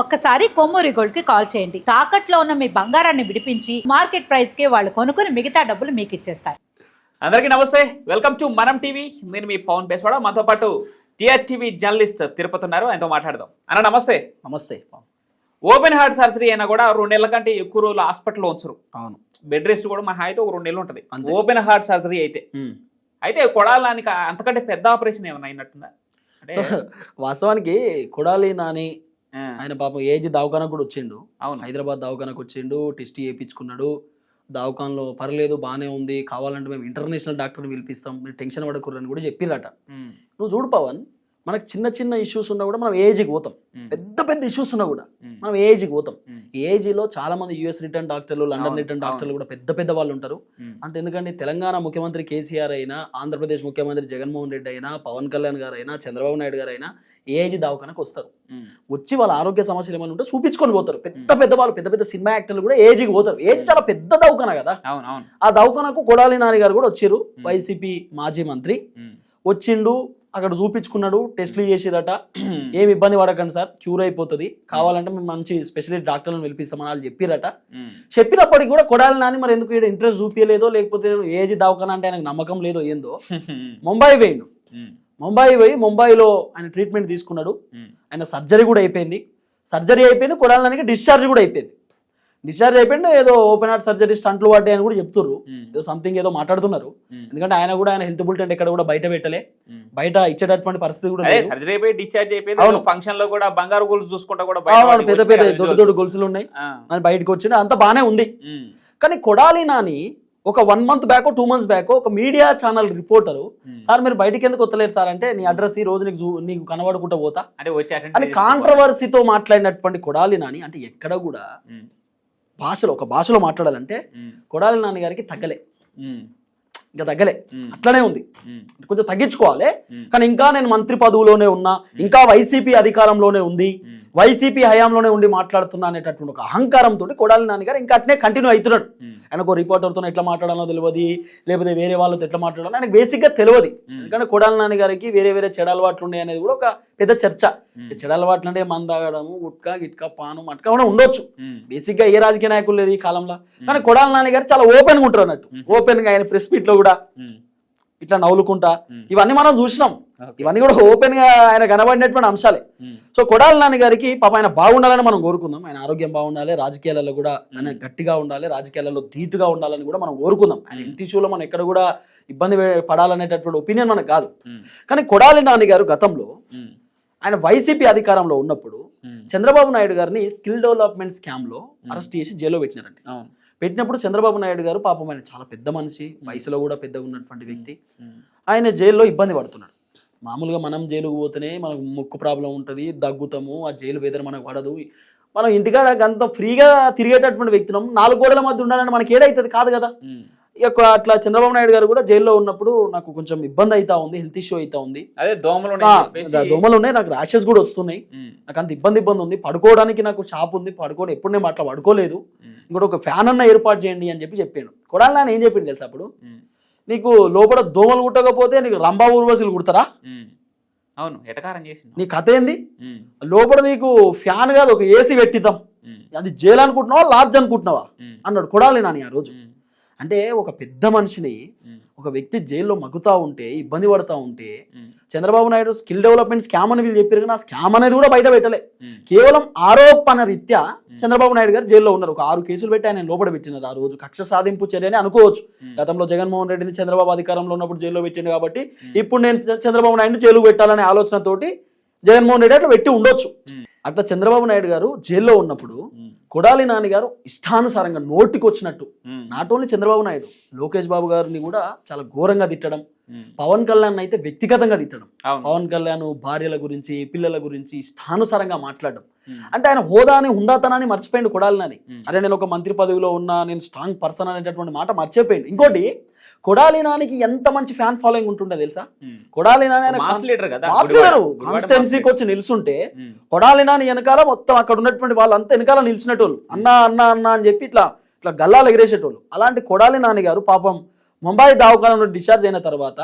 ఒక్కసారి కొమ్మూరి గోల్డ్కి కాల్ చేయండి. తాకట్లో ఉన్న మీ బంగారాన్ని విడిపించి మార్కెట్ ప్రైస్కి వాళ్ళు కొనుక్కుని మిగతా డబ్బులు మీకు ఇచ్చేస్తారు. అందరికీ నమస్తే. వెల్కమ్ టు మనం టీవీ నేను మీ పవన్ పేస్వాడ మనతో పాటు టీఆర్టీవీ జర్నలిస్ట్ తిరుపతి ఉన్నారు. ఆయనతో మాట్లాడదాం. అన్న నమస్తే. నమస్తే ఓపెన్ హార్ట్ సర్జరీ అయినా కూడా రెండు నెలల కంటే ఎక్కువ రోజులు హాస్పిటల్లో ఉంచరు. అవును. బెడ్ రెస్ట్ కూడా మహా అయితే ఒక రెండు నెలలు ఉంటుంది. ఓపెన్ హార్ట్ సర్జరీ అయితే. అయితే కొడాలానికి అంతకంటే పెద్ద ఆపరేషన్ ఏమైనా అయినట్టుందా? అంటే వాస్తవానికి కొడాలి నాని ఆయన పాపం ఏజ్ దవాఖానకు కూడా వచ్చిండు. అవును. హైదరాబాద్ దవాఖానకు వచ్చిండు టెస్ట్ చేయించుకున్నాడు. దవాఖానలో పర్లేదు బాగానే ఉంది. కావాలంటే మేము ఇంటర్నేషనల్ డాక్టర్ని పిలిపిస్తాం. మీరు టెన్షన్ పడకూడదని కూడా చెప్పిరట నువ్వు చూడు పవన్ మనకు చిన్న చిన్న ఇష్యూస్ ఉన్నా కూడా మనం ఏజ్కి పోతాం. పెద్ద పెద్ద ఇష్యూస్ ఉన్నా కూడా మనం ఏజ్కి పోతాం. ఏజీలో చాలా మంది యూఎస్ రిటర్న్ డాక్టర్లు లండన్ రిటర్న్. డాక్టర్లు కూడా పెద్ద పెద్ద వాళ్ళు ఉంటారు. అంత ఎందుకంటే తెలంగాణ ముఖ్యమంత్రి కేసీఆర్ అయినా ఆంధ్రప్రదేశ్ ముఖ్యమంత్రి జగన్మోహన్ రెడ్డి అయినా పవన్ కళ్యాణ్ గారు అయినా చంద్రబాబు నాయుడు గారు అయినా ఏజ్ దవాఖానకు వస్తారు. వచ్చి వాళ్ళ ఆరోగ్య సమస్యలు ఏమైనా ఉంటే చూపించుకొని పోతారు. పెద్ద పెద్ద వాళ్ళు పెద్ద పెద్ద సినిమా యాక్టర్లు కూడా ఏజ్కి పోతారు. ఏజ్ చాలా పెద్ద దవాఖాన కదా? ఆ దవాఖానకు కొడాలి నాని గారు కూడా వచ్చారు వైసీపీ మాజీ మంత్రి. వచ్చిండు అక్కడ చూపించుకున్నాడు టెస్టులు చేసిరట. ఏమి ఇబ్బంది పడకండి సార్ క్యూర్ అయిపోతుంది. కావాలంటే మేము మంచి స్పెషలిస్ట్ డాక్టర్లను పిలిపిస్తామని వాళ్ళు చెప్పిరట. చెప్పినప్పటికీ కూడా కొడాలి నాని మరి ఎందుకు ఇంట్రెస్ట్ చూపించలేదో లేకపోతే ఏజ్ దవాఖాన అంటే ఆయనకు నమ్మకం లేదో ఏందో. ముంబై వేయండు. ముంబై పోయి ముంబైలో ఆయన ట్రీట్మెంట్ తీసుకున్నాడు. ఆయన సర్జరీ కూడా అయిపోయింది. సర్జరీ అయిపోయింది కొడాలి నానికి డిశ్చార్జ్ కూడా అయిపోయింది. డిశ్చార్జ్ అయిపోయింది ఏదో ఓపెన్ హార్ట్ సర్జరీ స్టంట్లు పడ్డాయి అని కూడా చెప్తున్నారు ఏదో సంథింగ్ ఏదో మాట్లాడుతున్నారు. ఎందుకంటే ఆయన కూడా ఆయన హెల్త్ బులెటిన్ ఎక్కడ కూడా బయట పెట్టలే. బయట ఇచ్చేటటువంటి పరిస్థితి కూడా సర్జరీ అయిపోయి డిశ్చార్జ్ అయిపోయింది. ఫంక్షన్లో కూడా బంగారు గోల్డ్ చూసుకుంటా కూడా పెద్ద పెద్ద దొడ్డు. దొడ్డు గొలుసులు ఉన్నాయి. బయటకు వచ్చిండు అంత బాగానే ఉంది. కానీ కొడాలి నాని ఒక one month back two months back ఒక మీడియా ఛానల్ రిపోర్టరు. సార్ మీరు బయటికి ఎందుకు వస్తలేరు సార్? అంటే నీ అడ్రస్ ఈ రోజు నీకు నీకు కనబడుకుంటా పోతా. అంటే వచ్చి అని కాంట్రవర్సీతో మాట్లాడినటువంటి కొడాలి నాని అంటే ఎక్కడ కూడా భాషలో ఒక భాషలో మాట్లాడాలంటే కొడాలి నాని గారికి తగ్గలే. ఇంకా తగ్గలే. అట్లనే ఉంది. కొంచెం తగ్గించుకోవాలి. కానీ ఇంకా నేను మంత్రి పదవిలోనే ఉన్నా ఇంకా వైసీపీ అధికారంలోనే ఉంది వైసీపీ హయాంలోనే ఉండి మాట్లాడుతున్నా అనేటటువంటి ఒక అహంకారంతో కొడాలి నాని గారు ఇంకా అట్నే కంటిన్యూ అవుతున్నాడు. ఆయనకు రిపోర్టర్తో ఎట్లా మాట్లాడాలో తెలియదు లేకపోతే వేరే వాళ్ళతో ఎట్లా మాట్లాడాలో ఆయనకు బేసిక్గా తెలియదు. ఎందుకంటే కొడాలి నాని గారికి వేరే వేరే చెడు అలవాట్లు ఉన్నాయి అనేది కూడా ఒక పెద్ద చర్చ. చెడు అలవాట్లు అంటే మంద తాగడము గుట్కా గిట్కా పాను మట్కా కూడా ఉండొచ్చు. బేసిక్గా ఏ రాజకీయ నాయకులు లేదు ఈ కాలంలో. కానీ కొడాలి నాని గారు చాలా ఓపెన్గా ఉంటారు అన్నట్టు. ఓపెన్గా ఆయన ప్రెస్ మీట్లో కూడా ఇట్లా నవ్వులుకుంటా. ఇవన్నీ మనం చూసినాం. ఇవన్నీ కూడా ఓపెన్గా ఆయన కనబడినటువంటి అంశాలే. సో కొడాలి నాని గారికి పాప ఆయన బాగుండాలని మనం కోరుకుందాం. ఆయన ఆరోగ్యం బాగుండాలి రాజకీయాలలో కూడా ఆయన గట్టిగా ఉండాలి రాజకీయాలలో ధీటుగా ఉండాలని కూడా మనం కోరుకుందాం. ఆయన హెల్త్ ఇష్యూలో మనం ఎక్కడ కూడా ఇబ్బంది పడాలనేటటువంటి ఒపీనియన్ మనకు కాదు. కానీ కొడాలి నాని గారు గతంలో ఆయన వైసీపీ అధికారంలో ఉన్నప్పుడు చంద్రబాబు నాయుడు గారిని స్కిల్ డెవలప్మెంట్ స్కామ్లో అరెస్ట్ చేసి జైల్లో పెట్టినారండి అవును. పెట్టినప్పుడు చంద్రబాబు నాయుడు గారు పాపం ఆయన చాలా పెద్ద మనిషి వయసులో కూడా పెద్దగా ఉన్నటువంటి వ్యక్తి. ఆయన జైల్లో ఇబ్బంది పడుతున్నాడు. మామూలుగా మనం జైలుకు పోతేనే మనకు ముక్కు ప్రాబ్లం ఉంటుంది దగ్గుతాము ఆ జైలు వేదన మనకు పడదు. మనం ఇంటికాడ అంత ఫ్రీగా తిరిగేటటువంటి వ్యక్తులం నాలుగు గోడల మధ్య ఉండాలని మనకి ఏడైతుంది కాదు. కదా ఇక అట్లా చంద్రబాబు నాయుడు గారు కూడా జైల్లో ఉన్నప్పుడు నాకు కొంచెం ఇబ్బంది అవుతా ఉంది హెల్త్ ఇష్యూ అవుతా ఉంది. అదే దోమలు దోమలు ఉన్నాయి నాకు ర్యాషెస్ కూడా వస్తున్నాయి. నాకు అంత ఇబ్బంది ఇబ్బంది ఉంది. పడుకోవడానికి నాకు షాప్ ఉంది. పడుకోని ఎప్పుడు నేను అట్లా పడుకోలేదు. ఇంకోటి ఒక ఫ్యాన్ అన్న ఏర్పాటు చేయండి అని చెప్పి చెప్పాను కొడాలి నాన్న ఏం చెప్పింది తెలుసా అప్పుడు? నీకు లోపల దోమలు కుట్టకపోతే నీకు రంభా ఊర్వశులు కుడతారా. అవును ఎటకారం చేసిండు. నీ కథ ఏంది? లోపల నీకు ఫ్యాన్ కాదు ఒక ఏసీ పెట్టిద్దాం. అది జైలు అనుకుంటున్నావా లాడ్జ్ అనుకుంటున్నావా? అన్నాడు కొడాలి నాని ఆ రోజు. అంటే ఒక పెద్ద మనిషిని ఒక వ్యక్తి జైల్లో మగ్గుతా ఉంటే ఇబ్బంది పడతా ఉంటే Chandrababu Naidu skill development scam అని వీళ్ళు చెప్పారు కానీ ఆ స్కామ్ అనేది కూడా బయట పెట్టలే. కేవలం ఆరోపణ రీత్యా చంద్రబాబు నాయుడు గారు జైల్లో ఉన్నారు. ఒక ఆరు కేసులు పెట్టి ఆయన లోపల పెట్టినారు. ఆ రోజు కక్ష సాధింపు చర్య అని అనుకోవచ్చు. గతంలో జగన్మోహన్ రెడ్డిని చంద్రబాబు అధికారంలో ఉన్నప్పుడు జైల్లో పెట్టిండు కాబట్టి ఇప్పుడు నేను చంద్రబాబు నాయుడు జైలుకు పెట్టాలనే ఆలోచనతోటి జగన్మోహన్ రెడ్డి అట్లా పెట్టి ఉండొచ్చు. అట్లా చంద్రబాబు నాయుడు గారు జైల్లో ఉన్నప్పుడు కొడాలి నాని గారు ఇష్టానుసారంగా నోటికి వచ్చినట్టు um, not only Chandrababu Naidu Lokesh Babu గారిని కూడా చాలా ఘోరంగా తిట్టడం. పవన్ కళ్యాణ్ అయితే వ్యక్తిగతంగా తిట్టడం పవన్ కళ్యాణ్ భార్యల గురించి పిల్లల గురించి ఇష్టానుసారంగా మాట్లాడడం. అంటే ఆయన హోదాని హుందాతనాన్ని మర్చిపోయిండు కొడాలి నాని. అరే నేను ఒక మంత్రి పదవిలో ఉన్నా నేను స్ట్రాంగ్ పర్సన్ అనేటటువంటి మాట మర్చిపోయిండు. ఇంకోటి కొడాలి నానికి ఎంత మంచి ఫ్యాన్ ఫాలోయింగ్ ఉంటుండే తెలుసా. కొడాలి నాని మాస్ లీడర్ కదా మాస్ లీడరు. వచ్చి నిల్చుంటే కొడాలి నాని వెనకాల మొత్తం అక్కడ ఉన్నటువంటి వాళ్ళంతా వెనకాల నిలిచినటోళ్ళు అన్నా అన్నా అన్నా అని చెప్పి ఇట్లా ఇట్లా గల్లాలు ఎగిరేసేటోళ్ళు. అలాంటి కొడాలి నాని గారు పాపం ముంబై దవాఖాన నుండి డిశ్చార్జ్ అయిన తర్వాత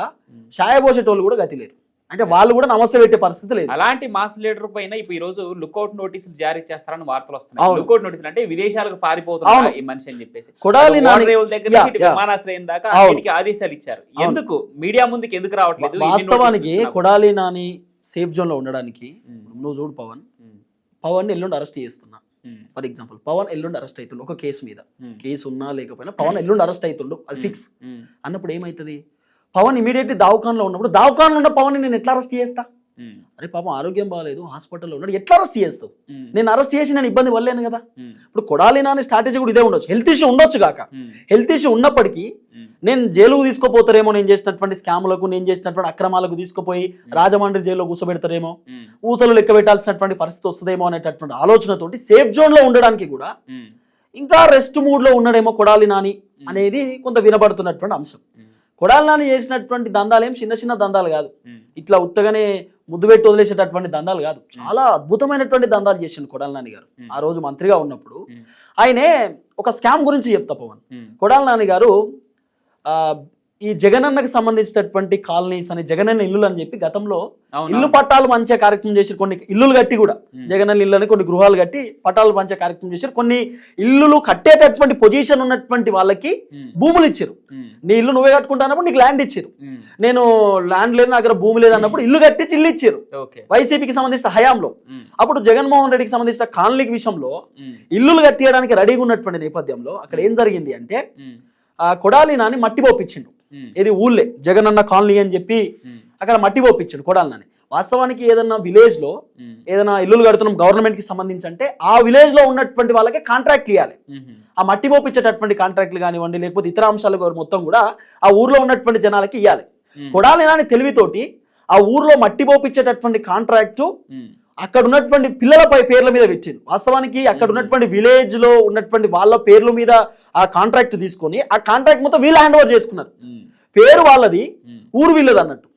ఛాయ పోసేటోళ్ళు కూడా గతి లేరు అంటే వాళ్ళు కూడా నమస్తే పెట్టే పరిస్థితి లేదు. అలాంటి మాస్ లీడర్ పైన ఇప్పుడు ఈ రోజు లుకౌట్ నోటీసులు జారీ చేస్తారని వార్తలు వస్తున్నాయి. లుకౌట్ నోటీసులు అంటే విదేశాలకు పారిపోతున్నారు. ఈ మనిషి అని చెప్పేసి. కొడాలి రేవుల దగ్గర. విమానాశ్రయం దాకా. వీటికి ఆదేశాలు ఇచ్చారు. ఎందుకు? మీడియా ముందుకు ఎందుకు రావట్లేదు? వాస్తవానికి? కొడాలి నాని సేఫ్ జోన్లో ఉండడానికి నువ్వు చూడు పవన్. పవన్ ఎల్లుండి అరెస్ట్ చేస్తున్నా. ఫర్ ఎగ్జాంపుల్ పవన్ ఎల్లుండి అరెస్ట్ అవుతుండు ఒక కేసు మీద. కేసు ఉన్నా లేకపోయినా పవన్ ఎల్లుండి అరెస్ట్ అవుతుండు. అది ఫిక్స్. అన్నప్పుడు ఏమవుతుంది పవన్ ఇమీడియట్లీ దావకాన్లో ఉన్నప్పుడు దావకాన్లో ఉన్న పవన్ నేను ఎట్లా అరెస్ట్ చేస్తా? అరే పాపం ఆరోగ్యం బాగాలేదు హాస్పిటల్లో ఉన్నాడు ఎట్లా అరెస్ట్ చేస్తావు? నేను అరెస్ట్ చేసి నేను ఇబ్బంది పడలేను కదా. ఇప్పుడు కొడాలి నాని స్ట్రాటజీ కూడా ఇదే ఉండొచ్చు. హెల్త్ ఇష్యూ ఉండొచ్చు కాక. హెల్త్ ఇష్యూ ఉన్నప్పటికీ నేను జైలుకు తీసుకుపోతారేమో నేను చేసినటువంటి స్కాములకు నేను చేసినటువంటి అక్రమాలకు తీసుకుపోయి రాజమండ్రి జైల్లో కూర్చోబెడతారేమో ఊసలు లెక్క పెట్టాల్సినటువంటి పరిస్థితి వస్తుందేమో అనేటటువంటి ఆలోచనతోటి సేఫ్ జోన్లో ఉండడానికి కూడా ఇంకా రెస్ట్ మూడ్లో ఉన్నాడేమో కొడాలి నాని అనేది కొంత వినబడుతున్నటువంటి అంశం. ఉమ్, కొడాలి నాని చేసినటువంటి దందాలు ఏం చిన్న చిన్న దందాలు కాదు. ఇట్లా ఉత్తగానే ముద్దు పెట్టి వదిలేసేటటువంటి దందాలు కాదు. చాలా అద్భుతమైనటువంటి దందాలు చేసిండు కొడాలి నాని గారు. ఆ రోజు మంత్రిగా ఉన్నప్పుడు ఆయనే ఒక స్కామ్ గురించి చెప్తా పవన్. కొడాలి నాని గారు ఆ, ఈ జగనన్నకి సంబంధించినటువంటి కాలనీస్ అని జగనన్న ఇల్లులు అని చెప్పి గతంలో ఇల్లు. పట్టాలు పంచే కార్యక్రమం చేసి కొన్ని ఇల్లులు కట్టి కూడా. జగనన్న ఇల్లు అని కొన్ని గృహాలు కట్టి పట్టాలు పంచే కార్యక్రమం చేశారు. కొన్ని ఇల్లులు కట్టేటటువంటి పొజిషన్ ఉన్నటువంటి వాళ్ళకి భూములు ఇచ్చారు. నీ ఇల్లు నువ్వే కట్టుకుంటానప్పుడు నీకు ల్యాండ్ ఇచ్చారు. నేను ల్యాండ్ లేదు నా దగ్గర భూమి లేదు అన్నప్పుడు ఇల్లు కట్టించి ఇల్లు ఇచ్చారు. వైసీపీకి సంబంధించిన హయాంలో. అప్పుడు జగన్మోహన్ రెడ్డికి సంబంధించిన కాలనీకి విషయంలో ఇల్లులు కట్టేయడానికి రెడీగా ఉన్నటువంటి నేపథ్యంలో అక్కడ ఏం జరిగింది అంటే కొడాలి నాని మట్టి పోపించిండు ఇది ఊళ్ళే జగనన్న కాలనీ అని చెప్పి అక్కడ మట్టి పోపించిండు కొడాలి నాని వాస్తవానికి ఏదన్నా విలేజ్లో ఏదైనా ఇల్లులు కడుతున్నాం గవర్నమెంట్కి సంబంధించి అంటే ఆ విలేజ్లో ఉన్నటువంటి వాళ్ళకి కాంట్రాక్ట్ ఇవ్వాలి ఆ మట్టి పోపించేటటువంటి కాంట్రాక్ట్లు కానివ్వండి లేకపోతే ఇతర అంశాలు మొత్తం కూడా ఆ ఊర్లో ఉన్నటువంటి జనాలకి ఇవ్వాలి కొడాలి నాని తెలివితోటి ఆ ఊర్లో మట్టి పోపించేటటువంటి కాంట్రాక్టు అక్కడ ఉన్నటువంటి పిల్లలపై పేర్ల మీద పెట్టిండు వాస్తవానికి అక్కడ ఉన్నటువంటి విలేజ్లో ఉన్నటువంటి వాళ్ళ పేర్ల మీద ఆ కాంట్రాక్ట్ తీసుకొని ఆ కాంట్రాక్ట్ మొత్తం వీళ్ళు హ్యాండ్ ఓవర్ చేసుకున్నారు. పేరు వాళ్ళది ఊరు వీళ్ళది అన్నట్టు.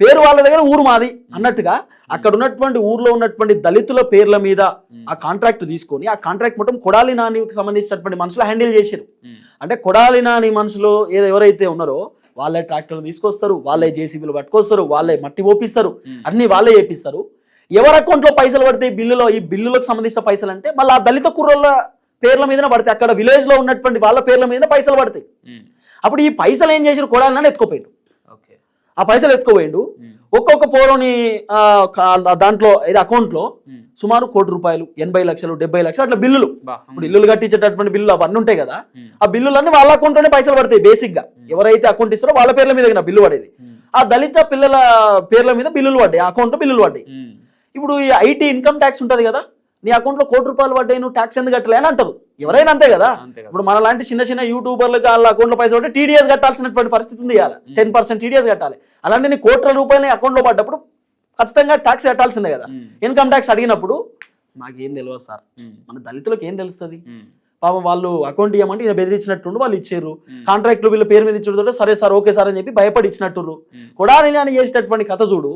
పేరు వాళ్ళ దగ్గర ఊరు మాది అన్నట్టుగా అక్కడ ఉన్నటువంటి ఊర్లో ఉన్నటువంటి దళితుల పేర్ల మీద ఆ కాంట్రాక్ట్ తీసుకొని ఆ కాంట్రాక్ట్ మొత్తం కొడాలి నానికి సంబంధించినటువంటి మనుషులు హ్యాండిల్ చేశారు. అంటే కొడాలి నాని మనుషులు ఏదో ఎవరైతే ఉన్నారో వాళ్ళే ట్రాక్టర్లు తీసుకొస్తారు వాళ్ళే జేసీబీలు పట్టుకొస్తారు వాళ్ళే మట్టి ఓపిస్తారు అన్ని వాళ్ళే చేపిస్తారు. ఎవరి అకౌంట్లో పైసలు పడితే బిల్లులో ఈ బిల్లులకు సంబంధించిన పైసలు అంటే మళ్ళీ ఆ దళిత కుర్రోళ్ళ పేర్ల మీదనే పడతాయి. అక్కడ విలేజ్లో ఉన్నటువంటి వాళ్ళ పేర్ల మీద పైసలు పడతాయి. అప్పుడు ఈ పైసలు ఏం చేసారు కొడాలి నాని ఎత్తుకోపోయిండు. ఆ పైసలు ఎత్తుకోపోయిండు. ఒక్కొక్క కా- దాంట్లో ఇది అకౌంట్లో ఉమ్, సుమారు కోటి రూపాయలు ఎనభై లక్షలు డెబ్బై లక్షలు అట్లా బిల్లులు. ఇప్పుడు ఇల్లులు కట్టించేటటువంటి బిల్లులు అవన్నీ ఉంటాయి కదా. ఆ బిల్లులన్నీ వాళ్ళ అకౌంట్లోనే పైసలు పడతాయి బేసిక్గా. ఎవరైతే అకౌంట్ ఇస్తారో వాళ్ళ పేర్ల మీద బిల్లు పడేది. ఆ దళిత పిల్లల పేర్ల మీద బిల్లులు పడ్డాయి. అకౌంట్ బిల్లులు పడ్డాయి. ఇప్పుడు ఈ ఐటీ ఇన్కమ్ ట్యాక్స్ ఉంటది కదా నీ అకౌంట్లో కోటి రూపాయలు పడ్డాయి నువ్వు ట్యాక్స్ ఎందుకు కట్టలే అని అంటారు. ఎవరైనా అంతే కదా. ఇప్పుడు మన లాంటి చిన్న చిన్న యూట్యూబర్లకు వాళ్ళ అకౌంట్లో పైసలు పడితే టీడీఎస్ కట్టాల్సినటువంటి పరిస్థితి ఉంది ఇవాళ. టెన్ పర్సెంట్ టీడీఎస్ కట్టాలి. అలాంటి నీ కోట్ల రూపాయలు నీ అకౌంట్లో పడ్డప్పుడు ఖచ్చితంగా ట్యాక్స్ కట్టాల్సిందే కదా. ఇన్కమ్ ట్యాక్స్ అడిగినప్పుడు నాకేం తెలియదు సార్. మన దళితులకు ఏం తెలుస్తుంది? పాపం వాళ్ళు అకౌంట్ ఇవ్వమంటే ఈయన బెదిరించినట్టుండు వాళ్ళు ఇచ్చారు. కాంట్రాక్ట్లు వీళ్ళ పేరు మీద ఇచ్చుడు సరే సార్ ఓకే సార్ అని చెప్పి భయపడి ఇచ్చినట్టు. కొడాలి అని చేసినటువంటి కథ చూడు.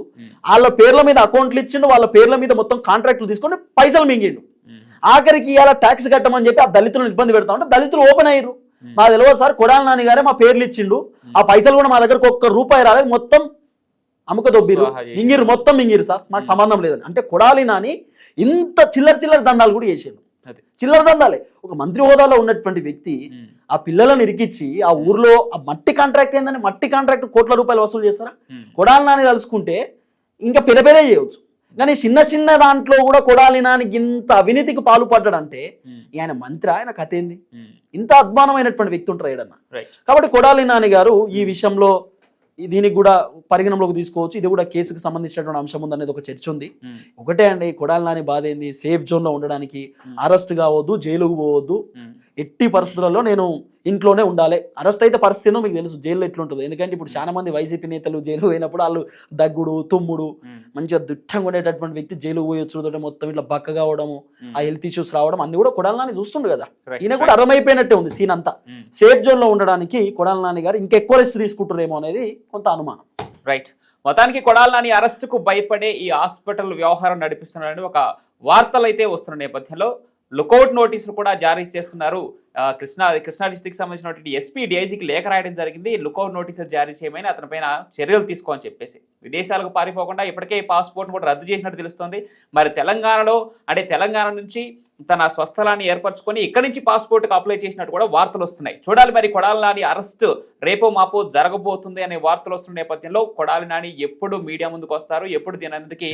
వాళ్ళ పేర్ల మీద అకౌంట్లు ఇచ్చిండు వాళ్ళ పేర్ల మీద మొత్తం కాంట్రాక్ట్లు తీసుకొని పైసలు మింగిండు. ఆఖరికి ఇవాళ ట్యాక్స్ కట్టమని చెప్పి ఆ దళితులను ఇబ్బంది పెడతా ఉంటే దళితులు ఓపెన్ అయ్యారు మా తెలియదు సార్ కొడాలి నాని గారే మా పేర్లు ఇచ్చిండు. ఆ పైసలు కూడా మా దగ్గరకు ఒక్క రూపాయి రాలేదు మొత్తం అముక దొబ్బిరు. మింగిరు మొత్తం మింగిరు సార్ మాకు సంబంధం లేదని. అంటే కొడాలి నాని ఇంత చిల్లర చిల్లర దండాలు కూడా చేసిండు. చిల్లర దందాలే. ఒక మంత్రి హోదాలో ఉన్నటువంటి వ్యక్తి ఆ పిల్లలను ఇరికిచ్చి ఆ ఊర్లో ఆ మట్టి కాంట్రాక్ట్ ఏందని మట్టి కాంట్రాక్ట్ కోట్ల రూపాయలు వసూలు చేస్తారా? కొడాలి నాని తలుసుకుంటే ఇంకా పెద్ద పెద్ద చేయవచ్చు. కానీ చిన్న చిన్న దాంట్లో కూడా కొడాలి నాని ఇంత అవినీతికి పాల్పడ్డాడంటే ఆయన మంత్రి ఆయన కథ ఏంది? ఇంత అద్మానమైనటువంటి వ్యక్తి ఉంటారు ఏడన్నా కాబట్టి కొడాలి నాని గారు ఈ విషయంలో దీనికి కూడా పరిగణనలోకి తీసుకోవచ్చు. ఇది కూడా కేసుకు సంబంధించినటువంటి అంశం ఉంది అనేది ఒక చర్చ ఉంది. ఒకటే అండి కొడాలి నాని బాధ ఏంది? సేఫ్ జోన్లో ఉండడానికి అరెస్ట్ కావద్దు జైలుకు పోవద్దు. ఎట్టి పరిస్థితులలో నేను ఇంట్లోనే ఉండాలి. అరెస్ట్ అయితే పరిస్థితి ఏందో మీకు తెలుసు జైల్లో ఎట్లుంటుంది. ఎందుకంటే ఇప్పుడు చాలా మంది వైసీపీ నేతలు జైలు పోయినప్పుడు వాళ్ళు దగ్గుడు తుమ్ముడు మంచిగా దిట్టంగా ఉండేటటువంటి వ్యక్తి జైలు పోయి వచ్చుడుతోటి మొత్తం ఇట్లా బక్కగా అవడము. ఆ హెల్త్ ఇష్యూస్ రావడం అన్ని కూడా కొడాలి నాని చూస్తుండు కదా. ఈయన కూడా అర్థమైపోయినట్టే ఉంది సీన్ అంతా. సేఫ్ జోన్లో ఉండడానికి కొడాలి నాని గారు ఇంకెక్కువ రెస్ట్ తీసుకుంటారేమో అనేది కొంత అనుమానం. రైట్ మొత్తానికి కొడాలని అరెస్టుకు భయపడే ఈ హాస్పిటల్ వ్యవహారం నడిపిస్తున్నారని ఒక వార్తలు అయితే వస్తున్న నేపథ్యంలో లుకౌట్ నోటీసులు కూడా జారీ చేస్తున్నారు. కృష్ణా కృష్ణా డిస్టిక్ సంబంధించినటువంటి ఎస్పీ డీఐజీకి లేఖ రాయడం జరిగింది. లుకౌట్ నోటీసులు జారీ చేయమని అతనిపైన చర్యలు తీసుకోని చెప్పేసి. విదేశాలకు పారిపోకుండా ఇప్పటికే పాస్పోర్ట్ కూడా రద్దు చేసినట్టు తెలుస్తోంది. మరి తెలంగాణలో అంటే తెలంగాణ నుంచి తన స్వస్థలాన్ని ఏర్పరచుకొని ఇక్కడి నుంచి పాస్పోర్ట్కి అప్లై చేసినట్టు కూడా వార్తలు వస్తున్నాయి. చూడాలి మరి కొడాలి నాని అరెస్ట్ రేపో మాపో జరగబోతుంది అనే వార్తలు వస్తున్న నేపథ్యంలో కొడాలి నాని ఎప్పుడు మీడియా ముందుకు వస్తారు ఎప్పుడు దీని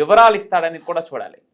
వివరాలు ఇస్తాడని కూడా చూడాలి.